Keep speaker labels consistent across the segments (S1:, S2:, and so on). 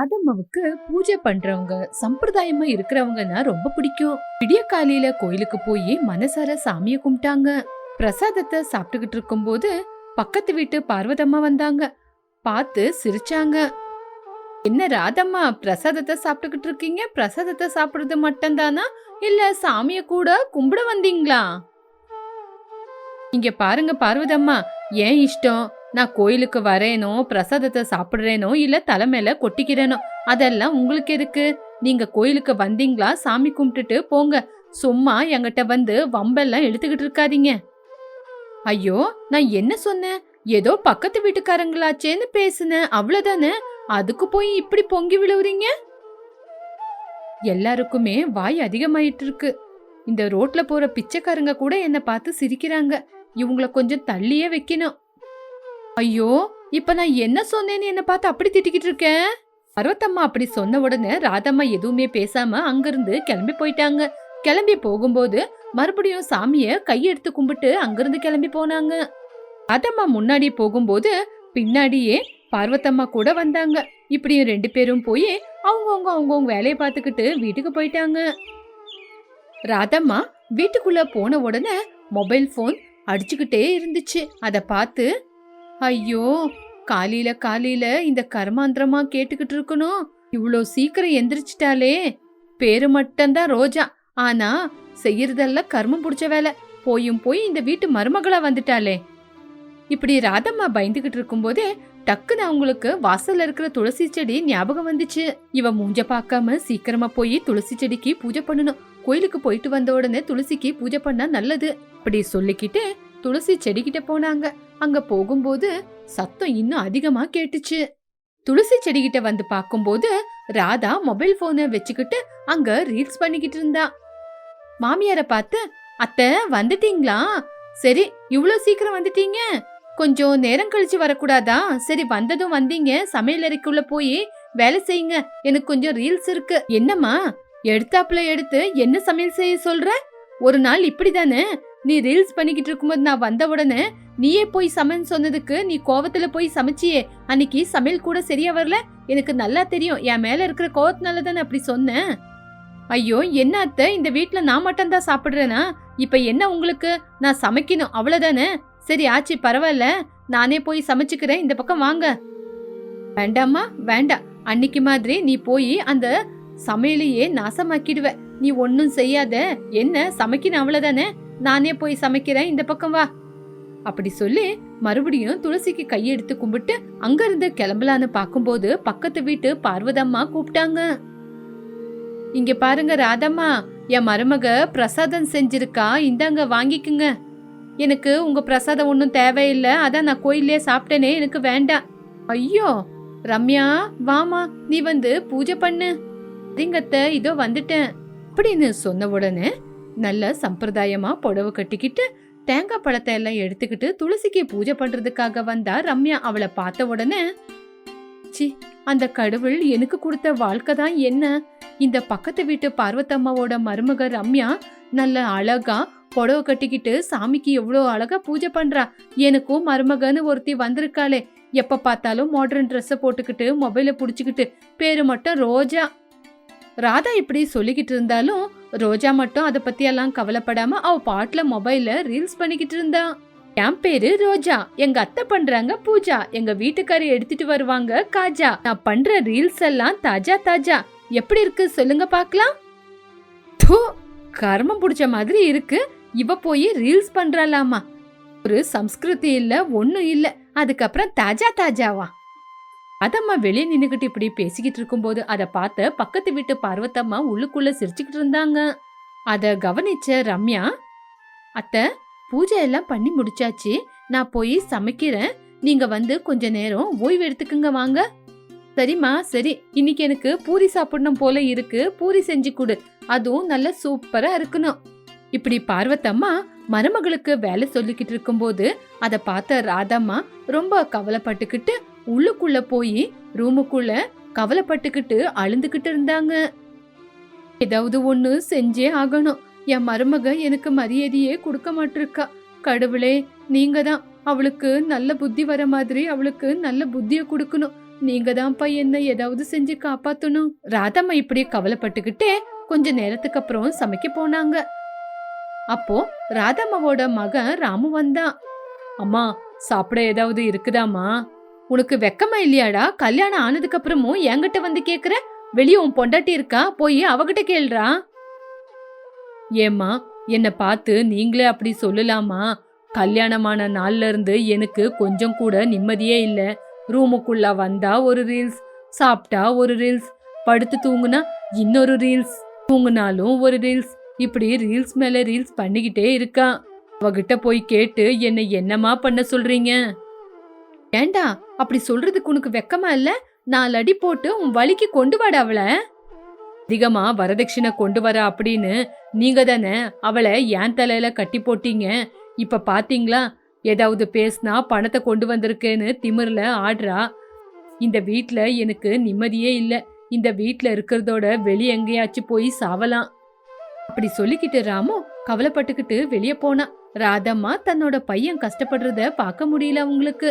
S1: ராதம்மாவுக்கு பூஜை பண்றவங்க சம்பிரதாயமா இருக்கிறவங்கன்னா ரொம்ப பிடிக்கும். விடிய காலையில கோயிலுக்கு போய் மனசார சாமிய கும்பிட்டாங்க. பிரசாதத்தை சாப்பிட்டுக்கிட்டு இருக்கும்போது பக்கத்து வீட்டு பார்வதம்மா வந்தாங்க. பார்த்து சிரிச்சாங்க. என்ன ராதம்மா பிரசாதத்தை சாப்பிட்டுக்கிட்டு இருக்கீங்க? பிரசாதத்தை சாப்பிடுறது மட்டும்தானா? இல்ல சாமிய கூட கும்பிட வந்தீங்களா? இங்க பாருங்க பார்வதம்மா ஏன் இஷ்டம்? நான் கோயிலுக்கு வரேனோ பிரசாதத்தை சாப்பிடுறேனோ இல்ல தலை கொட்டிக்கிறேனோ அதெல்லாம் உங்களுக்கு எதுக்கு? நீங்க கோயிலுக்கு வந்தீங்களா? சாமி கும்பிட்டுட்டு போங்க. சும்மா என்கிட்ட வந்து வம்பெல்லாம் எடுத்துக்கிட்டு இருக்காதீங்க. ஐயோ நான் என்ன சொன்னேன்? ஏதோ பக்கத்து வீட்டுக்காரங்களாச்சேன்னு பேசுனேன். அவ்வளவுதானே? அதுக்கு போய் இப்படி பொங்கி விழுவுறீங்க? எல்லாருக்குமே வாய் அதிகமாயிட்டு இருக்கு இந்த ரோட்ல போற பிச்சைக்காரங்க கூட என்னை பார்த்து சிரிக்கிறாங்க. இவங்கள கொஞ்சம் தள்ளியே வைக்கணும். ஐயோ இப்ப நான் என்ன சொன்னேன்னு என்ன பார்த்து அப்படி திட்டிக்கிட்டு இருக்கேன்? பர்வத்தம்மா அப்படி சொன்ன உடனே ராதம்மா எதுவுமே பேசாம அங்கிருந்து கிளம்பி போயிட்டாங்க. கிளம்பி போகும்போது மறுபடியும் சாமிய கையெடுத்து கும்பிட்டு அங்கிருந்து கிளம்பி போனாங்க. ராதம்மா முன்னாடி போகும்போது பின்னாடியே பார்வத்தம்மா கூட வந்தாங்க. இப்படியும் ரெண்டு பேரும் போய் அவங்கவுங்க அவங்கவுங்க வேலையை பார்த்துக்கிட்டு வீட்டுக்கு போயிட்டாங்க. ராதம்மா வீட்டுக்குள்ள போன உடனே மொபைல் ஃபோன் அடிச்சுக்கிட்டே இருந்துச்சு. அதை பார்த்து ஐயோ காலையில காலையில இந்த கர்மாந்திரமா கேட்டுக்கிட்டு இருக்கணும். இவ்வளோ சீக்கிரம் எந்திரிச்சிட்டாலே. பேரு மட்டும்தான் ரோஜா. ஆனா செய்யறதெல்லாம் கர்மம் பிடிச்ச வேலை. போயும் போய் இந்த வீட்டு மருமகளா வந்துட்டாளே. இப்படி ராதம்மா பயந்துகிட்டு இருக்கும்போதே டக்குன்னு அவங்களுக்கு வாசல்ல இருக்கிற துளசி செடி ஞாபகம் வந்துச்சு. இவ மூஞ்ச பார்க்காம சீக்கிரமா போய் துளசி செடிக்கு பூஜை பண்ணணும். கோயிலுக்கு போயிட்டு வந்த உடனே துளசிக்கு பூஜை பண்ணா நல்லது. அப்படி சொல்லிக்கிட்டு துளசி செடிகிட்ட போனாங்க. அங்க போகும்போது சத்தம் இன்னும் அதிகமா கேட்டுச்சு. துளசி செடிகிட்ட வந்து பார்க்கும்போது ராதா மொபைல் போனை வச்சுக்கிட்டு அங்க ரீல்ஸ் பண்ணிக்கிட்டு இருந்தா. மாமியார பார்த்து அத்தை வந்துட்டீங்களா? சரி இவ்வளோ சீக்கிரம் வந்துட்டீங்க. கொஞ்சம் நேரம் கழிச்சு வரக்கூடாதா? சரி வந்ததும் வந்தீங்க. சமையல் அறைக்குள்ள போய் வேலை செய்யுங்க. எனக்கு கொஞ்சம் ரீல்ஸ் இருக்கு. என்னம்மா? எடுத்தாப்புல எடுத்து என்ன சமையல் செய்ய சொல்ற? ஒரு நாள் இப்படிதானே? நீ ரீல்ஸ் பண்ணிக்கிட்டு இருக்கும்போது நான் வந்த உடனே நீயே போய் சமைன்னு சொன்னதுக்கு நீ கோவத்துல போய் சமைச்சியே. அன்னைக்கு சமையல் கூட சரியா வரல. எனக்கு நல்லா தெரியும். என் மேல இருக்கிற கோவத்தினால தானே அப்படி சொன்னேன். ஐயோ என்ன அத்தை? இந்த வீட்டில் நான் மட்டும் தான் சாப்பிடுறேனா? இப்ப என்ன உங்களுக்கு? நான் சமைக்கணும். அவ்வளவுதானே? சரி ஆச்சி பரவாயில்ல. நானே போய் சமைச்சுக்கிறேன். இந்த பக்கம் வாங்க. வேண்டாம்மா வேண்டாம். அன்னைக்கு மாதிரி நீ போய் அந்த சமையலையே நாசமாக்கிடுவ. நீ ஒன்னும் செய்யாத. என்ன? சமைக்கணும் அவ்வளவுதானே? நானே போய் சமைக்கிறேன் இந்த பக்கம் வா. அப்படி சொல்லி மறுபடியும் துளசிக்கு கையெடுத்து கும்பிட்டு அங்கிருந்து கிளம்பலான்னு பார்க்கும்போது பக்கத்து வீட்டு பார்வதம்மா கூப்பிட்டாங்க. இங்க பாருங்க ராதம்மா என் மருமக பிரசாதம் செஞ்சிருக்கா இந்தாங்க வாங்கிக்குங்க. எனக்கு உங்க பிரசாதம் ஒன்றும் தேவையில்லை அதான் நான் கோயிலே சாப்பிட்டேனே எனக்கு வேண்டாம். ஐயோ ரம்யா வாமா நீ வந்து பூஜை பண்ணு. திங்கத்தை இதோ வந்துட்டேன் அப்படின்னு சொன்ன உடனே நல்ல சம்பிரதாயமா புடவை கட்டிக்கிட்டு தேங்காய் பழத்தை எல்லாம் எடுத்துக்கிட்டு துளசிக்கு பூஜை பண்றதுக்காக வந்தா ரம்யா அவளை பார்த்த உடனே சி அந்த கடவுள் எனக்கு கொடுத்த வாழ்க்கை தான் என்ன? இந்த பக்கத்து வீட்டு பார்வத்தம்மாவோட மருமக ரம்யா நல்ல அழகா புடவை கட்டிக்கிட்டு சாமிக்கு எவ்வளோ அழகா பூஜை பண்றா. எனக்கும் மருமகன்னு ஒருத்தி வந்திருக்காளே. எப்ப பார்த்தாலும் மாடர்ன் ட்ரெஸ்ஸை போட்டுக்கிட்டு மொபைலை புடிச்சுக்கிட்டு பேரு மட்டும் ரோஜா. ராதா இப்படி சொல்லிக்கிட்டு இருந்தாலும் ரோஜா மட்டும் அதை பற்றியெல்லாம் கவலைப்படாமல் கவலைப்படாம அவ பாட்டுல மொபைல்ல ரீல்ஸ் பண்ணிக்கிட்டு இருந்தான் என் பேரு ரோஜா. எங்க அத்தை பண்றாங்க பூஜா. எங்க வீட்டுக்காரி எடுத்துட்டு வருவாங்க காஜா. நான் பண்ற ரீல்ஸ் எல்லாம் தாஜா தாஜா. எப்படி இருக்கு சொல்லுங்க பார்க்கலாம். தூ கர்மம் பிடிச்ச மாதிரி இருக்கு. இவ போய் ரீல்ஸ் பண்றாளாமா. ஒரு சம்ஸ்கிருதி இல்ல ஒன்னும் இல்ல. அதுக்கப்புறம் தாஜா தாஜாவா? அதம்மா வெளியே நின்னுகிட்டு இப்படி பேசிக்கிட்டு இருக்கும்போது அதை பார்த்த பக்கத்து வீட்டு பார்வத்தம்மா உள்ளுக்குள்ள சிரிச்சுக்கிட்டு இருந்தாங்க. அதை கவனிச்ச ரம்யா அத்தை பூஜை எல்லாம் பண்ணி முடிச்சாச்சு. நான் போய் சமைக்கிறேன். நீங்க வந்து கொஞ்ச நேரம் ஓய்வு எடுத்துக்குங்க வாங்க. சரிம்மா சரி. இன்னைக்கு எனக்கு பூரி சாப்பிடணும் போல இருக்கு. பூரி செஞ்சு கொடு. அதுவும் நல்ல சூப்பரா இருக்கணும். இப்படி பார்வத்தம்மா மருமகளுக்கு வேலை சொல்லிக்கிட்டு இருக்கும்போது அதை பார்த்த ராதம்மா ரொம்ப கவலைப்பட்டுக்கிட்டு உள்ளுக்குள்ள போய் ரூமுக்குள்ள கவலைப்பட்டுக்கிட்டு அழுந்துகிட்டு இருந்தாங்க. ஏதாவது ஒண்ணு செஞ்சே ஆகணும். என் மருமக எனக்கு மரியாதையே கொடுக்க மாட்டிருக்கா. கடவுளே நீங்க தான் அவளுக்கு நல்ல புத்தி வர மாதிரி அவளுக்கு நல்ல புத்திய கொடுக்கணும். நீங்க தான்ப்பா என்ன ஏதாவது செஞ்சு காப்பாத்தணும். ராதம்மா இப்படி கவலைப்பட்டுக்கிட்டே கொஞ்ச நேரத்துக்கு அப்புறம் சமைக்க போனாங்க. அப்போ ராதம்மாவோட மகன் ராமு வந்தான். அம்மா சாப்பிட ஏதாவது இருக்குதாம்மா? உனக்கு வெக்கமா இல்லையாடா? கல்யாணம் ஆனதுக்கு அப்புறமும் என்கிட்ட வந்து கேக்குற? வெளியே உன் பொண்டாட்டி இருக்கா? போய் அவகிட்ட கேள்றா. ஏம்மா என்னை பார்த்து நீங்களே அப்படி சொல்லலாமா? கல்யாணமான நாள்ல இருந்து எனக்கு கொஞ்சம் கூட நிம்மதியே இல்ல. ரூமுக்குள்ள வந்தா ஒரு ரீல்ஸ் சாப்பிட்டா ஒரு ரீல்ஸ் படுத்து தூங்குனா இன்னொரு ரீல்ஸ் தூங்குனாலும் ஒரு ரீல்ஸ். இப்படி ரீல்ஸ் மேல ரீல்ஸ் பண்ணிக்கிட்டே இருக்கா. அவகிட்ட போய் கேட்டு என்னை என்னமா பண்ண சொல்றீங்க? ஏண்டா அப்படி சொல்றதுக்கு உனக்கு வெக்கமா இல்ல? நாலு அடி போட்டு உன் வலிக்கு கொண்டு வாட அவளை. அதிகமா வரதட்சணை கொண்டு வர அப்படின்னு நீங்க தானே அவளை ஏன் தலையில கட்டி போட்டீங்க. இப்ப பாத்தீங்களா? ஏதாவது பேசினா பணத்தை கொண்டு வந்திருக்கேன்னு திமிர்ல ஆடுறா. இந்த வீட்ல எனக்கு நிம்மதியே இல்ல. இந்த வீட்ல இருக்கிறதோட வெளி எங்கேயாச்சும் போய் சாவலாம். அப்படி சொல்லிக்கிட்டு ராமு கவலைப்பட்டுக்கிட்டு வெளியே போனா. ராதம்மா தன்னோட பையன் கஷ்டப்படுறத பார்க்க முடியல அவங்களுக்கு.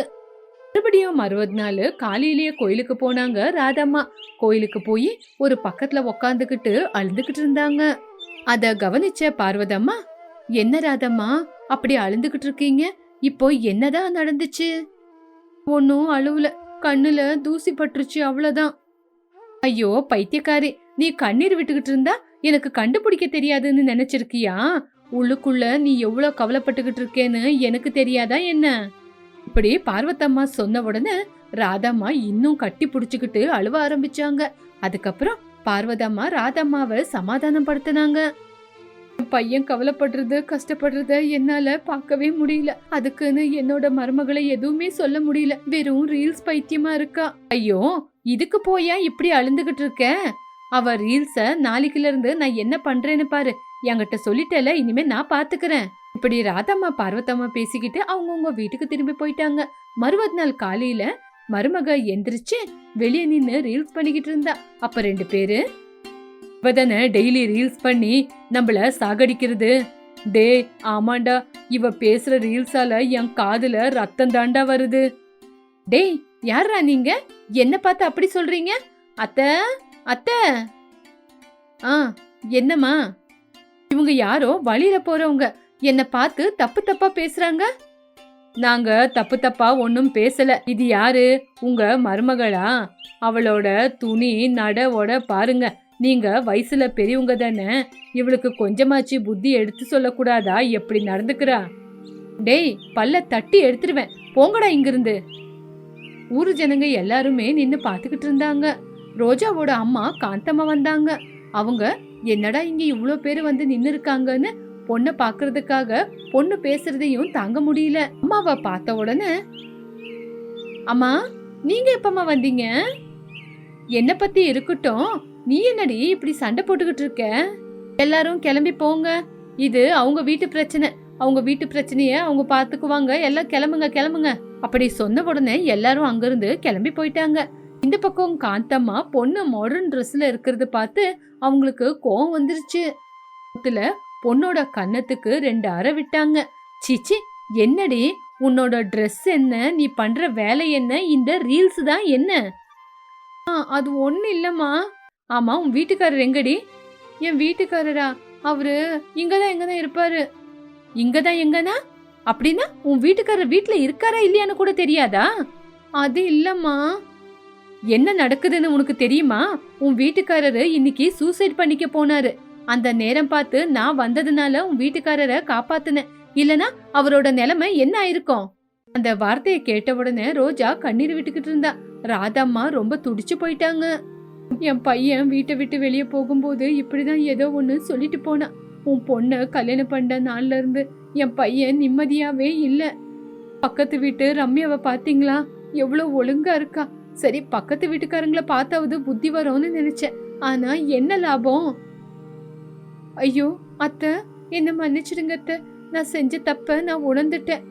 S1: மறுபடியும் மறுபது நாள் காலையிலேயே கோயிலுக்கு போனாங்க ராதம்மா. கோயிலுக்கு போய் ஒரு பக்கத்துல உக்காந்துக்கிட்டு அழுதுகிட்டு இருந்தாங்க. அத கவனிச்ச பார்வதம்மா என்ன ராதம்மா அப்படி அழுந்துகிட்டு இருக்கீங்க? இப்போ என்னதான் நடந்துச்சு? ஒன்னும் அழுவல. கண்ணுல தூசி பட்டுருச்சு அவ்வளவுதான். ஐயோ பைத்தியக்காரி நீ கண்ணீர் விட்டுக்கிட்டு இருந்தா எனக்கு கண்டுபிடிக்க தெரியாதுன்னு நினைச்சிருக்கியா? உள்ளுக்குள்ள நீ எவ்வளவு கவலைப்பட்டுக்கிட்டு இருக்கேன்னு எனக்கு தெரியாதா என்ன? இப்படி பார்வத்தம்மா சொன்ன உடனே ராதம்மா இன்னும் கட்டி புடிச்சுக்கிட்டு அழுவ ஆரம்பிச்சாங்க. அதுக்கப்புறம் பார்வதம்மா ராதம்மாவை சமாதானம் படுத்தினாங்க பையன் கவலைப்படுறது கஷ்டப்படுறத என்னால பார்க்கவே முடியல. அதுக்குன்னு என்னோட மருமகளை எதுவுமே சொல்ல முடியல. வெறும் ரீல்ஸ் பைத்தியமா இருக்கா? ஐயோ இதுக்கு போயா இப்படி அழுந்துகிட்டு இருக்க? அவ ரீல்ஸ நாளைக்குல இருந்து நான் என்ன பண்றேன்னு பாரு. என்கிட்ட சொல்லிட்டல இனிமே நான் பாத்துக்கிறேன். இப்படி ராதம்மா பார்வத்தம்மா பேசிக்கிட்டு அவங்கவுங்க வீட்டுக்கு திரும்பி போயிட்டாங்க. மறுபது நாள் காலையில மருமக எந்திரிச்சு வெளியே நின்று ரீல்ஸ் பண்ணிக்கிட்டு இருந்தா. அப்ப ரெண்டு பேரு இவதானே டெய்லி ரீல்ஸ் பண்ணி நம்மள சாகடிக்கிறது? டே ஆமாண்டா இவ பேசுற ரீல்ஸால என் காதுல ரத்தம் தாண்டா வருது. டேய் யாரா நீங்க? என்ன பார்த்து அப்படி சொல்றீங்க? அத்த அத்த. ஆ என்னம்மா? இவங்க யாரோ வழியில போறவங்க. என்ன பார்த்து தப்பு தப்பா பேசுறாங்க? நாங்க தப்பு தப்பா ஒன்னும் பேசல. இது யாரு? உங்க மருமகளா? அவளோட துணி நடவோட பாருங்க. நீங்க வயசுல பெரியவங்க தானே? இவளுக்கு கொஞ்சமாச்சு புத்தி எடுத்து சொல்லக்கூடாதா? எப்படி நடந்துக்கிறா? டேய் பல்ல தட்டி எடுத்துருவேன். போங்கடா இங்கிருந்து. ஊரு ஜனங்க எல்லாருமே நின்று பார்த்துக்கிட்டு இருந்தாங்க. ரோஜாவோட அம்மா காந்தம்மா வந்தாங்க. அவங்க என்னடா இங்க இவ்வளோ பேர் வந்து நின்று இருக்காங்கன்னு பொண்ணை பாக்குறதுக்காக பொண்ணு பேசுறதையும் தாங்க முடியல. அம்மாவை பார்த்த உடனே அம்மா நீங்க எப்பம்மா வந்தீங்க? என்ன பத்தி இருக்கட்டும். நீ என்னடி இப்படி சண்டை போட்டுக்கிட்டு இருக்க? எல்லாரும் கிளம்பி போங்க. இது அவங்க வீட்டு பிரச்சனை. அவங்க வீட்டு பிரச்சனைய அவங்க பாத்துக்குவாங்க. எல்லாம் கிளம்புங்க கிளம்புங்க. அப்படி சொன்ன உடனே எல்லாரும் அங்கிருந்து கிளம்பி போயிட்டாங்க. இந்த பக்கம் காந்தம்மா பொண்ணு மாடர்ன் ட்ரெஸ்ல இருக்கிறது பார்த்து அவங்களுக்கு கோவம் வந்துருச்சு. பொண்ணோட கன்னத்துக்கு ரெண்டு அறை விட்டாங்க. சீச்சி என்னடி? உன்னோட ட்ரெஸ் என்ன? நீ பண்ற வேலை என்ன? இந்த ரீல்ஸ் தான் என்ன? ஆ, அது ஒண்ணு இல்லம்மா. ஆமா உன் வீட்டுக்காரர் எங்கடி? என் வீட்டுக்காரரா? அவரு இங்கதான் எங்கதான் இருப்பாரு. இங்கதான் எங்கனா? அப்படின்னா உன் வீட்டுக்காரர் வீட்டுல இருக்காரா இல்லையான்னு கூட தெரியாதா? அது இல்லம்மா. என்ன நடக்குதுன்னு உனக்கு தெரியுமா? உன் வீட்டுக்காரரு இன்னைக்கு சூசைட் பண்ணிக்க போனாரு. அந்த நேரம் பார்த்து நான் வந்ததுனால உன் வீட்டுக்காரரை காப்பாத்துனேன். இல்லனா அவரோட நிலைமை என்ன ஆயிருக்கும்? அந்த வார்த்தையை கேட்ட உடனே ரோஜா கண்ணீர் விட்டுக்கிட்டு இருந்தா. ராதாம்மா ரொம்ப துடிச்சு போயிட்டாங்க. என் பையன் வீட்டை விட்டு வெளியே போகும்போது இப்படிதான் ஏதோ ஒன்று சொல்லிட்டு போனான் உன் பொண்ணை கல்யாணம் பண்ண நாள்ல இருந்து என் பையன் நிம்மதியாவே இல்லை. பக்கத்து வீட்டு ரம்யாவை பார்த்தீங்களா எவ்வளோ ஒழுங்கா இருக்கா. சரி பக்கத்து வீட்டுக்காரங்களை பார்த்தாவது புத்தி வரும்னு நினைச்சேன். ஆனா என்ன லாபம்? ஐயோ அத்தை என்ன மன்னிச்சிடுங்க அத்தை நான் செஞ்ச தப்ப நான் உணர்ந்துட்டேன்.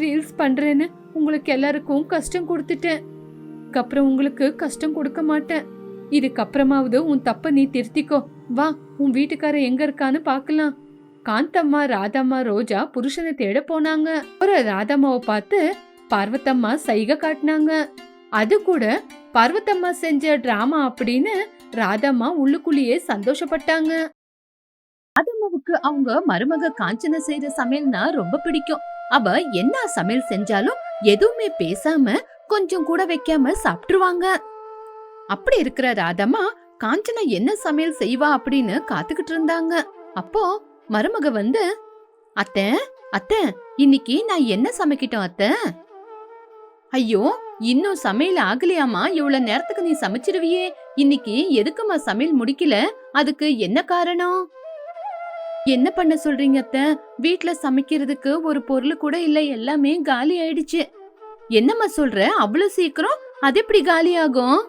S1: ரீல்ஸ் பண்ணுறேன்னு உங்களுக்கு எல்லாருக்கும் கஷ்டம் கொடுத்துட்டேன். அதுக்கப்புறம் உங்களுக்கு கஷ்டம் கொடுக்க மாட்டேன். இதுக்கப்புறமாவது உன் தப்ப நீ திருத்திக்கோ. வா உன் வீட்டுக்காரன் எங்க இருக்கான்னு பார்க்கலாம். காந்தம்மா ராதம்மா ரோஜா புருஷனை தேட போனாங்க. ஒரு ராதம்மாவை பார்த்து பார்வத்தம்மா சைகை காட்டினாங்க. அது கூட பார்வத்தம்மா செஞ்ச டிராமா அப்படின்னு ராதம்மா உள்ளுக்குள்ளேயே சந்தோஷப்பட்டாங்க. ராதம்மாவுக்கு அவங்க மருமக காஞ்சன செய்யற சமையல்னா ரொம்ப பிடிக்கும். அவ என்ன சமையல் செஞ்சாலும் எதுவுமே பேசாம கொஞ்சம் கூட வைக்காம சாப்பிட்டுருவாங்க. அப்படி இருக்கிற ராதம்மா காஞ்சனா என்ன சமையல் செய்வா அப்படின்னு காத்துக்கிட்டு இருந்தாங்க. அப்போ மருமக வந்து அத்தை அத்தை இன்னைக்கு நான் என்ன சமைக்கட்டும் அத்தை? ஐயோ இன்னும் சமையல் ஆகலையாமா இவ்வளவு நேரத்துக்கு நீ சமைச்சிருவியே இன்னைக்கு எதுக்குமா சமையல் முடிக்கல அதுக்கு என்ன காரணம்? என்ன பண்ண சொல்றீங்க அத்தை? வீட்ல சமைக்கிறதுக்கு ஒரு பொருள் கூட இல்ல. எல்லாமே காலி ஆயிடுச்சு. என்னம்மா சொல்ற? அவ்வளவு சீக்கிரம்? அது எப்படி காலி ஆகும்?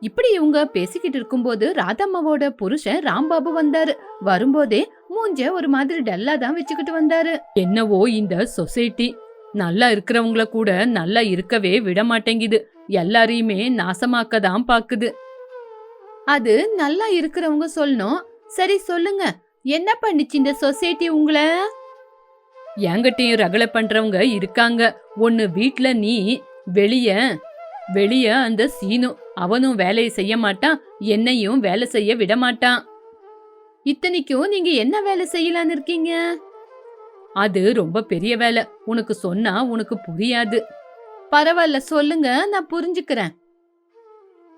S1: இப்படி இவங்க பேசிக்கிட்டு இருக்கும்போது ராதம்மாவோட புருஷன் ராம்பாபு வந்தாரு. வரும்போதே மூஞ்ச ஒரு மாதிரி டல்லா தான் வச்சுக்கிட்டு வந்தாரு. என்னவோ இந்த சொசைட்டி. நல்லா இருக்கிறவங்கள கூட நல்லா இருக்கவே விட மாட்டேங்குது. எல்லாரையுமே நாசமாக்க தான் பாக்குது. அது நல்லா இருக்கிறவங்க சொல்லணும். சரி சொல்லுங்க. என்ன பண்ணுச்சு இந்த சொசைட்டி உங்கள? என்கிட்டயும் ரகலை பண்றவங்க இருக்காங்க. ஒன்னு வீட்ல நீ வெளிய வெளிய அந்த சீனு. அவனும் வேலையை செய்ய மாட்டான் என்னையும் வேலை செய்ய விட மாட்டான். இத்தனைக்கும் நீங்க என்ன வேலை செய்யலான்னு இருக்கீங்க? அது ரொம்ப பெரிய வேலை. உனக்கு சொன்னா உனக்கு புரியாது. பரவாயில்ல சொல்லுங்க நான் புரிஞ்சுக்கிறேன்.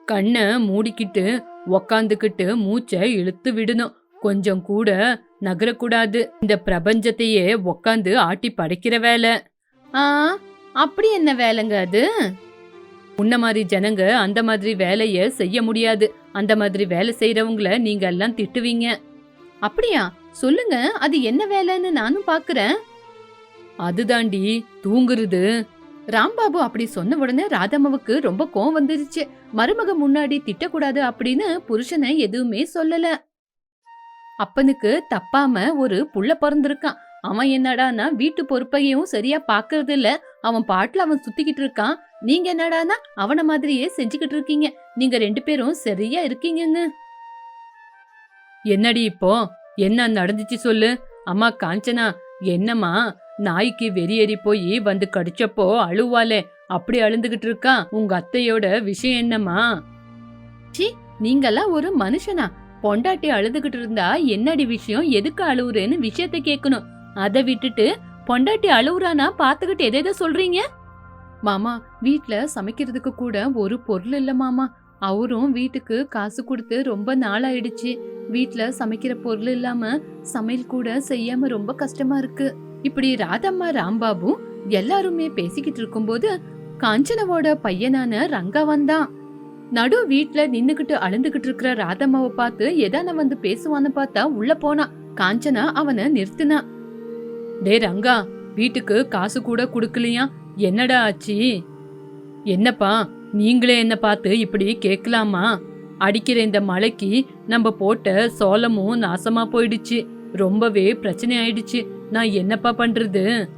S1: கண்ணை மூடிக்கிட்டு உக்காந்துக்கிட்டு மூச்சை இழுத்து விடணும். கொஞ்சம் கூட நகரக்கூடாது. இந்த பிரபஞ்சத்தையே உக்காந்து ஆட்டி படைக்கிற வேலை. ஆ அப்படி என்ன வேலைங்க அது? உன்ன மாதிரி ஜனங்க அந்த மாதிரி வேலைய செய்ய முடியாது. அந்த மாதிரி வேலை செய்யறவங்கள நீங்க எல்லாம் திட்டுவீங்க. அப்படியா? சொல்லுங்க அது என்ன வேலைன்னு நானும் பாக்குறேன். அதுதாண்டி தூங்குறது. ராம்பாபு அப்படி சொன்ன உடனே ராதம்மாவுக்கு ரொம்ப கோவம் வந்துருச்சு. மருமக முன்னாடி திட்டக்கூடாது அப்படின்னு புருஷனை எதுவுமே சொல்லல. அப்பனுக்கு தப்பாம ஒரு புள்ள பிறந்திருக்கான். அவன் என்னடானா வீட்டு பொறுப்பையும் சரியா பாக்குறது இல்ல அவன் பாட்டுல அவன் சுத்திக்கிட்டு இருக்கான். நீங்க என்னடானா அவன மாதிரியே செஞ்சுக்கிட்டு இருக்கீங்க. நீங்க ரெண்டு பேரும் சரியா இருக்கீங்கன்னு என்னடி இப்போ? என்ன நடந்துச்சு சொல்லு? அம்மா காஞ்சனா என்னம்மா? நாய்க்கு வெறியேறி போய் வந்து கடிச்சப்போ அழுவாளே. அப்படி அழுந்துகிட்டு இருக்கா? உங்க அத்தையோட விஷயம் என்னம்மா? சி நீங்கெல்லாம் ஒரு மனுஷனா? பொண்டாட்டி அழுதுகிட்டு இருந்தா என்னடி விஷயம்? எதுக்கு அழுவுறேன்னு விஷயத்த கேட்கணும் அதை விட்டுட்டு பொண்டாட்டி அழுவுறானா? பாத்துக்கிட்டு எதை எதை சொல்றீங்க? மாமா வீட்ல சமைக்கிறதுக்கு கூட ஒரு பொருள் இல்ல மாமா. அவரும் வீட்டுக்கு காசு கொடுத்து ரொம்ப நாள் ஆயிடுச்சு வீட்ல சமைக்கிற பொருள் இல்லாம சமையல் கூட செய்யாம ரொம்ப கஷ்டமா இருக்கு. இப்படி ராதம்மா ராம்பாபு எல்லாருமே பேசிக்கிட்டு இருக்கும்போது காஞ்சனவோட பையனான ரங்கா வந்தான். நடு வீட்டுல நின்னுகிட்டு அழுந்துகிட்டு இருக்கிற ராதம்மாவை பார்த்து எதான வந்து பேசுவான்னு பார்த்தா உள்ள போனா. காஞ்சனா அவனை நிறுத்தினா. டே ரங்கா வீட்டுக்கு காசு கூட குடுக்கலையா? என்னடா ஆச்சு? என்னப்பா நீங்களே என்ன பார்த்து இப்படி கேட்கலாமா? அடிக்கிற இந்த மழைக்கு நம்ம போட்ட சோளமும் நாசமா போயிடுச்சு. ரொம்பவே பிரச்சனை ஆயிடுச்சு. நான் என்னப்பா பண்றது?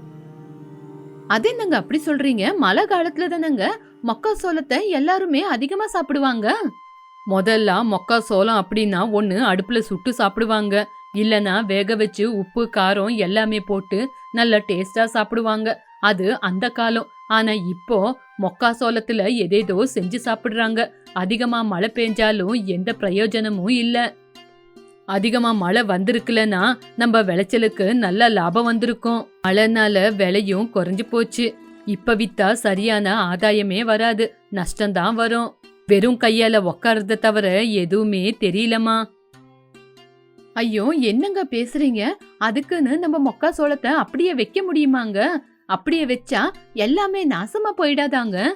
S1: அது என்னங்க அப்படி சொல்றீங்க? மழை காலத்துல தானங்க? மக்கா சோளத்தை எல்லாருமே அதிகமா சாப்பிடுவாங்க. முதல்ல மொக்கா சோளம் அப்படின்னா ஒண்ணு அடுப்புல சுட்டு சாப்பிடுவாங்க. இல்லனா வேக வச்சு உப்பு காரம் எல்லாமே போட்டு நல்ல டேஸ்டா சாப்பிடுவாங்க. அது அந்த காலம். ஆனா இப்போ மொக்கா சோளத்துல எதேதோ செஞ்சு சாப்பிடுறாங்க. அதிகமா மழை பெஞ்சாலும் எந்த பிரயோஜனமும் இல்ல. அதிகமா மழை வந்திருக்குலனா நம்ம விளைச்சலுக்கு நல்ல லாபம் வந்திருக்கும். மழைனால விலையும் குறைஞ்சு போச்சு. இப்ப வித்தா சரியான ஆதாயமே வராது. நஷ்டம்தான் வரும். வெறும் கையால உக்காரத தவிர எதுவுமே தெரியலமா ஐயோ என்னங்க பேசுறீங்க? அதுக்குன்னு நம்ம மொக்கா சோளத்தை அப்படியே வைக்க முடியுமாங்க? அப்படியே வச்சா எல்லாமே நாசமா போயிடாதாங்க?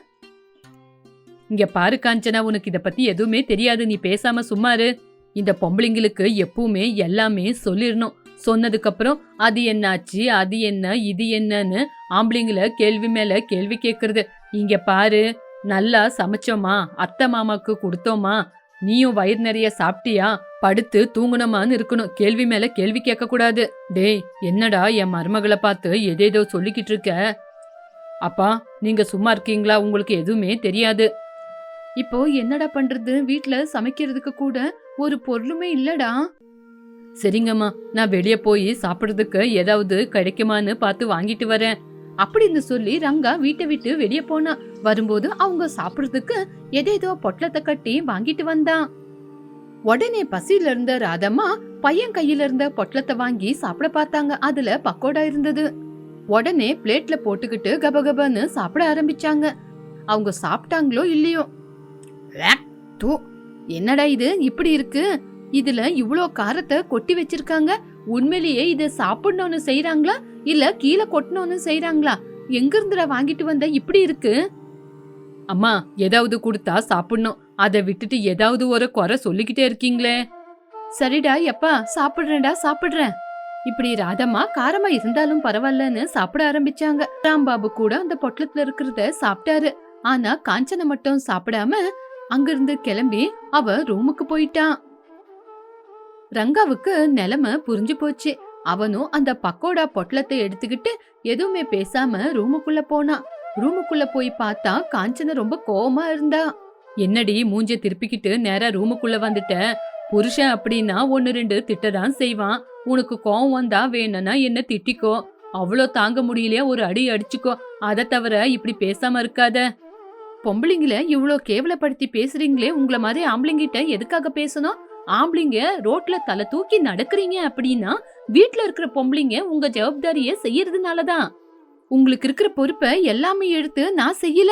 S1: இங்க பாரு காஞ்சனா உனக்கு இத பத்தி எதுவுமே தெரியாது. நீ பேசாம சும்மாரு இந்த பொம்பளைங்களுக்கு எப்பவுமே எல்லாமே சொல்லிடணும். சொன்னதுக்கு அப்புறம் அது என்னாச்சு? அது என்ன? இது என்னன்னு? ஆம்பளைங்கள கேள்வி மேல கேள்வி கேக்குறது. இங்க பாரு நல்லா சமைச்சோமா? அத்தை மாமாக்கு கொடுத்தோமா? நீயும் வயிறு நிறைய சாப்பிட்டியா? படுத்து தூங்கணுமான்னு இருக்கணும். கேள்வி மேல கேள்வி கேட்க கூடாது டேய் என்னடா என் மருமகளை பார்த்து எதேதோ சொல்லிக்கிட்டு இருக்க? அப்பா நீங்க சும்மா இருக்கீங்களா? உங்களுக்கு எதுவுமே தெரியாது. இப்போ என்னடா பண்றது? வீட்ல சமைக்கிறதுக்கு கூட ஒரு பொருளுமே இல்லடா. சரிங்கம்மா நான் வெளியே போய் சாப்பிட்றதுக்கு ஏதாவது கிடைக்குமான்னு பார்த்து வாங்கிட்டு வரேன். அப்படின்னு சொல்லி ரங்கா வீட்டை விட்டு வெளியே போனா. வரும்போது அவங்க சாப்பிடுறதுக்கு எதேதோ பொட்டலத்தை கட்டி வாங்கிட்டு வந்தான். உடனே பசியில இருந்த ராதம்மா பையன் கையில இருந்த பொட்டலத்தை வாங்கி சாப்பிட பார்த்தாங்க. அதுல பக்கோடா இருந்தது. உடனே பிளேட்ல போட்டுக்கிட்டு கபகபன்னு சாப்பிட ஆரம்பிச்சாங்க. அவங்க சாப்பிட்டாங்களோ இல்லையோ? தூ என்னடா இது? இப்படி இருக்கு? இதுல இவ்ளோ காரத்தை கொட்டி வச்சிருக்காங்க? உண்மையிலேயே இத சாப்பிடணும்னு செய்யறாங்களா இல்ல கீழே கொட்டணும்னு செய்யறாங்களா எங்க இருந்துடா வாங்கிட்டு வந்த? இப்படி இருக்கு. அம்மா ஏதாவது கொடுத்தா சாப்பிடணும். அதை விட்டுட்டு ஏதாவது ஒரு குறை சொல்லிக்கிட்டே இருக்கீங்களே. சரிடா எப்பா சாப்பிடுறேன்டா சாப்பிடுறேன். இப்படி ராதம்மா காரமா இருந்தாலும் பரவாயில்லன்னு சாப்பிட ஆரம்பிச்சாங்க. ராம்பாபு கூட அந்த பொட்டலத்துல இருக்கிறத சாப்பிட்டாரு. ஆனா காஞ்சனை மட்டும் சாப்பிடாம அங்கிருந்து கிளம்பி அவ ரூமுக்கு போயிட்டான் ரங்காவுக்கு நிலைமை புரிஞ்சு போச்சு. அவனும் அந்த பக்கோடா பொட்டலத்தை எடுத்துக்கிட்டு எதுவுமே பேசாம ரூமுக்குள்ள போனான். ரூமுக்குள்ள போய் பார்த்தா காஞ்சனா ரொம்ப கோவமா இருந்தா. என்னடி மூஞ்ச திருப்பிக்கிட்டு நேரா ரூமுக்குள்ள வந்துட்ட? புருஷன் அப்படின்னா ஒன்னு ரெண்டு திட்டதான் செய்வான். உனக்கு கோவம் வந்தா வேணும்னா என்ன திட்டிக்கோ? அவ்வளோ தாங்க முடியலையா ஒரு அடி அடிச்சுக்கோ? அதை தவிர இப்படி பேசாம இருக்காத. பொம்பளைங்கள இவ்ளோ கேவலப்படுத்தி பேசுறீங்களே உங்கள மாதிரி ஆம்பளைங்கிட்ட எதுக்காக பேசணும்? ஆம்பளைங்க ரோட்ல தலை தூக்கி நடக்கிறீங்க அப்படின்னா வீட்ல இருக்கிற பொம்பளைங்க உங்க ஜவாப்தாரிய செய்யறதுனாலதான். உங்களுக்கு இருக்கிற பொறுப்பை எல்லாமே எடுத்து நான் செய்யல?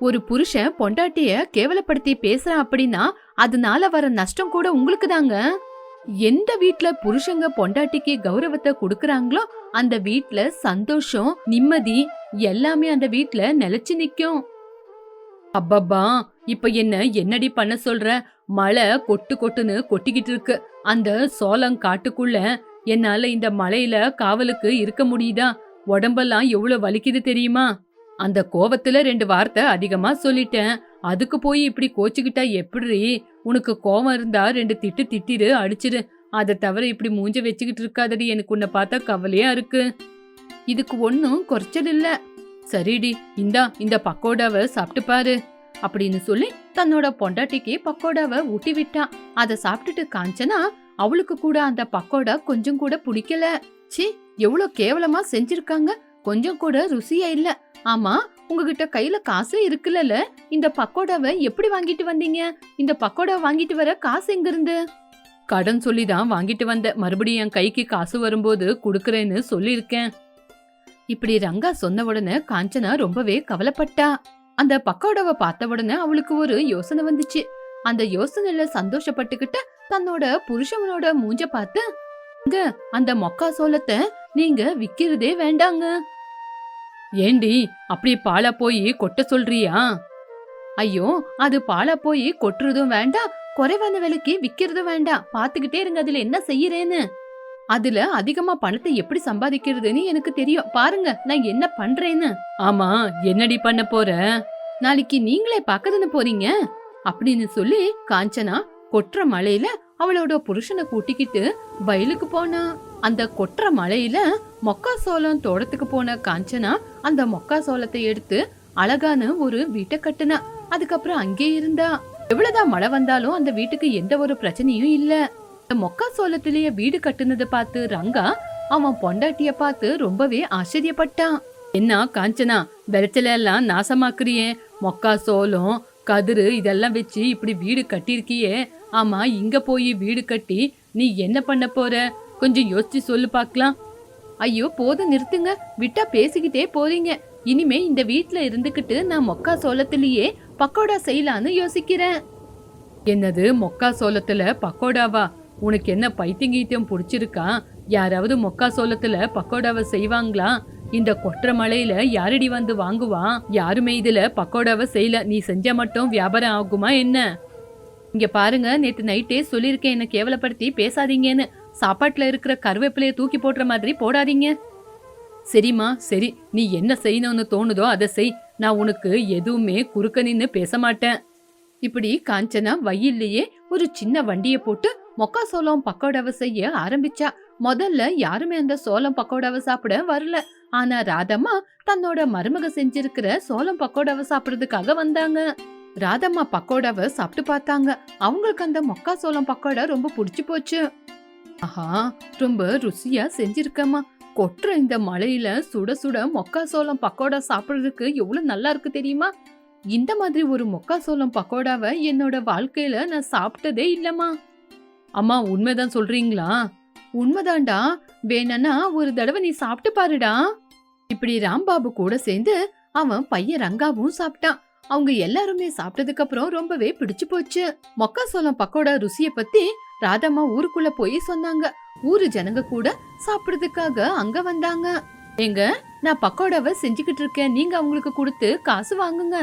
S1: ஒரு புருஷன் பொண்டாட்டிய கேவலப்படுத்தி பேசுறான் அப்படின்னா அதனால வர நஷ்டம் கூட உங்களுக்கு தாங்க எந்த வீட்ல புருஷங்க பொண்டாட்டிக்கு கௌரவத்தை கொடுக்கறாங்களோ அந்த வீட்ல சந்தோஷம் நிம்மதி எல்லாமே அந்த வீட்ல நிலைச்சு நிக்கும். அப்பப்பா இப்ப என்ன என்னடி பண்ண சொல்ற? மழை கொட்டு கொட்டுன்னு கொட்டிக்கிட்டு இருக்கு. அந்த சோளம் காட்டுக்குள்ள என்னால இந்த மலையில காவலுக்கு இருக்க முடியுதா? உடம்பெல்லாம் எவ்வளவு வலிக்குது தெரியுமா? அந்த கோவத்துல ரெண்டு வார்த்தை அதிகமா சொல்லிட்டேன். அதுக்கு போய் இப்படி கோச்சுக்கிட்டா எப்படி? உனக்கு கோவம் இருந்தா ரெண்டு திட்டு திட்டிரு அடிச்சிரு. அதை தவிர இப்படி மூஞ்ச வச்சுக்கிட்டு இருக்காதடி. எனக்கு உன்னை பார்த்தா கவலையா இருக்கு. இதுக்கு ஒன்னும் குறைச்சல் இல்ல. சரிடி இந்தா இந்த பக்கோடாவை சாப்பிட்டு பாரு. அப்படின்னு சொல்லி தன்னோட பொண்டாட்டிக்கு பக்கோடாவை ஊட்டி விட்டான் அதை சாப்பிட்டுட்டு காஞ்சனா அவளுக்கு கூட அந்த பக்கோடா கொஞ்சம் கூட பிடிக்கல. சி எவ்வளவு கேவலமா செஞ்சிருக்காங்க. கொஞ்சம் கூட ருசியா இல்ல. ஆமா உங்ககிட்ட கையில காசே இருக்குல்லல. இந்த பக்கோடாவை எப்படி வாங்கிட்டு வந்தீங்க? இந்த பக்கோடா வாங்கிட்டு வர காசு எங்க இருந்து கடன் சொல்லி தான் வாங்கிட்டு வந்த. மறுபடியும் என் கைக்கு காசு வரும்போது குடுக்கறேன்னு சொல்லியிருக்கேன். இப்படி ரங்கா சொன்ன உடனே காஞ்சனா ரொம்பவே கவலைப்பட்டா. அந்த பக்கோடாவை பார்த்த உடனே அவளுக்கு ஒரு யோசனை வந்துச்சு. அந்த யோசனையில சந்தோஷப்பட்டுக்கிட்டு தன்னோட புருஷவனோட மூஞ்ச பார்த்து அந்த மொக்கா சோளத்தை நீங்க விக்கிறதே வேண்டாங்க. ஏண்டி அப்படி பால போய் கொட்ட சொல்றியா? ஐயோ அது பால போய் கொட்டுறதும் வேண்டாம் குறைவான விலைக்கு விக்கிறதும் வேண்டாம். பாத்துக்கிட்டே இருங்க அதுல என்ன செய்யறேன்னு. அதுல அதிகமா பணத்தை எப்படி சம்பாதிக்கிறதுன்னு எனக்கு தெரியும். பாருங்க நான் என்ன பண்றேன்னு. ஆமா என்னடி பண்ண போற? நாளைக்கு நீங்களே பக்கத்துல போறீங்க? அப்படின்னு சொல்லி காஞ்சனா கொற்ற மலையில அவளோட புருஷனை கூட்டிக்கிட்டு வயலுக்கு போனா. அந்த கொற்ற மலையில மொக்கா சோளம் தோட்டத்துக்கு போன காஞ்சனா அந்த மொக்கா சோளத்தை எடுத்து அழகான ஒரு வீட்டை கட்டுனா. அதுக்கப்புறம் அங்கே இருந்தா. எவ்வளவுதான் மழை வந்தாலும் அந்த வீட்டுக்கு எந்த ஒரு பிரச்சனையும் இல்லை. மொக்கா சோளத்திலேயே வீடு கட்டுனதை பார்த்து ரங்கா அவன் பொண்டாட்டிய பார்த்து ரொம்பவே ஆச்சரியப்பட்டான். என்ன காஞ்சனா விளைச்சல எல்லாம் நாசமாக்குறியே? மொக்கா சோளம் கதிரு இதெல்லாம் வச்சு இப்படி வீடு கட்டியிருக்கியே? ஆமா இங்க போய் வீடு கட்டி நீ என்ன பண்ண போற? கொஞ்சம் யோசிச்சு சொல்லு பார்க்கலாம். ஐயோ போதும் நிறுத்துங்க. விட்டா பேசிக்கிட்டே போறீங்க. இனிமே இந்த வீட்ல இருந்துகிட்டு நான் மொக்கா சோளத்திலேயே பக்கோடா செய்யலான்னு யோசிக்கிறேன். என்னது மொக்கா சோளத்துல பக்கோடாவா? உனக்கு என்ன பைத்தியங்கீத்தியம் பிடிச்சிருக்கா? யாராவது மொக்கா சோளத்துல பக்கோடாவை செய்வாங்களா? இந்த கொற்ற மலையில யாரடி வந்து வாங்குவா? யாருமே இதுல பக்கோடாவை செய்யல. நீ செஞ்சா மட்டும் வியாபாரம் ஆகுமா என்ன? இங்க பாருங்க நேத்து நைட்டே சொல்லியிருக்கேன். என்ன கேவலப்படுத்தி பேசாதீங்கன்னு. சாப்பாட்டுல இருக்கிற கருவேப்பிலைய தூக்கி போடுற மாதிரி போடாதீங்க. சரிம்மா சரி. நீ என்ன செய்யணும்னு தோணுதோ அதை செய். நான் உனக்கு எதுவுமே குறுக்க நின்னு பேச மாட்டேன். இப்படி காஞ்சனா வயல்லையே ஒரு சின்ன வண்டியை போட்டு மொக்கா சோளம் பக்கோடாவை செய்ய ஆரம்பிச்சா. முதல்ல யாருமே அந்த சோளம் பக்கோடாவை சாப்பிட வரல. ஆனா ராதம்மா தன்னோட மருமக செஞ்சிருக்கிற சோளம் பக்கோடாவை சாப்பிடுறதுக்காக வந்தாங்க. ராதம்மா பக்கோடாவை சாப்பிட்டு பார்த்தாங்க. அவங்களுக்கு அந்த மொக்கா சோளம் பக்கோடா ரொம்ப பிடிச்சு போச்சு. ஆஹா ரொம்ப ருசியா செஞ்சிருக்கம்மா. கொட்டுற இந்த மழையில சுட சுட மொக்கா சோளம் பக்கோடா சாப்பிடுறதுக்கு எவ்வளவு நல்லா இருக்கு தெரியுமா? இந்த மாதிரி ஒரு மொக்கா சோளம் பக்கோடாவை என்னோட வாழ்க்கையில நான் சாப்பிட்டதே இல்லம்மா. அம்மா உண்மைதான் சொல்றீங்களா? உண்மைதான்டா. வேணனா ஒரு தடவை நீ சாப்பிட்டு பாருடா. இப்படி ராம்பாபு கூட சேர்ந்து அவன் பையன் ரங்காவும் சாப்பிட்டான். அவங்க எல்லாருமே சாப்பிட்டதுக்கு அப்புறம் ரொம்பவே பிடிச்சு போச்சு. மக்காசோளம் பக்கோடா ருசிய பத்தி ராதம்மா ஊருக்குள்ள போய் சொன்னாங்க. ஊரு ஜனங்க கூட சாப்பிடுறதுக்காக அங்க வந்தாங்க. எங்க நான் பக்கோடாவை செஞ்சுக்கிட்டு இருக்கேன். நீங்க அவங்களுக்கு கொடுத்து காசு வாங்குங்க.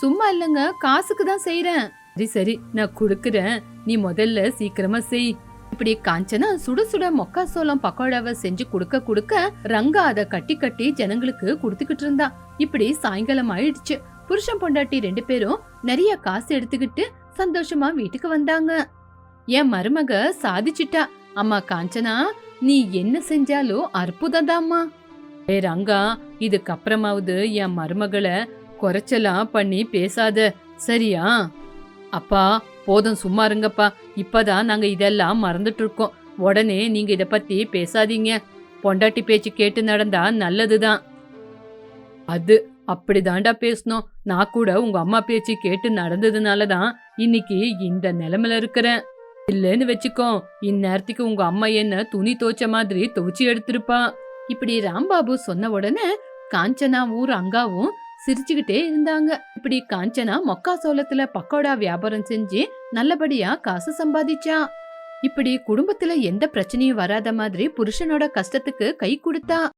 S1: சும்மா இல்லைங்க காசுக்கு தான் செய்யறேன் சரி சரி நான் கொடுக்குறேன். நீ முதல்ல சீக்கிரமா செய். இப்படி காஞ்சனா சுட சுட மொக்கா சோளம் பக்கோடாவை செஞ்சு கொடுக்க கொடுக்க ரங்கா அதை கட்டி கட்டி ஜனங்களுக்கு கொடுத்துக்கிட்டு இருந்தா. இப்படி சாயங்காலம் ஆயிடுச்சு. புருஷன் பொண்டாட்டி ரெண்டு பேரும் நிறைய காசு எடுத்துக்கிட்டு சந்தோஷமா வீட்டுக்கு வந்தாங்க. என் மருமக சாதிச்சிட்டா. அம்மா காஞ்சனா நீ என்ன செஞ்சாலும் அற்புதம்தாம்மா ஏ ரங்கா இதுக்கப்புறமாவது என் மருமகளை குறைச்சலாம் பண்ணி பேசாத. சரியா? அப்பா போதும் சும்மா இருங்கப்பா. இப்பதான் நாங்க இதெல்லாம் மறந்துட்டு இருக்கோம் உடனே நீங்க இத பத்தி பேசாதீங்க. பொண்டாட்டி பேச்சு கேட்டு நடந்தா நல்லதுதான். அது அப்படிதாண்டா பேசணும் நான் கூட உங்க அம்மா பேச்சு கேட்டு நடந்ததுனால தான் இன்னைக்கு இந்த நிலைமையில இருக்கிறேன். இல்லைன்னு வச்சுக்கோ இந்நேரத்துக்கு உங்க அம்மா என்ன துணி துவைச்ச மாதிரி துவைச்சு எடுத்திருப்பா. இப்படி ராம்பாபு சொன்ன உடனே காஞ்சனாவும் ரங்காவும் சிரிச்சுக்கிட்டே இருந்தாங்க. இப்படி காஞ்சனா மொக்கா சோளத்துல பக்கோடா வியாபாரம் செஞ்சு நல்லபடியா காசு சம்பாதிச்சா. இப்படி குடும்பத்துல எந்த பிரச்சனையும் வராத மாதிரி புருஷனோட கஷ்டத்துக்கு கை கொடுத்தா.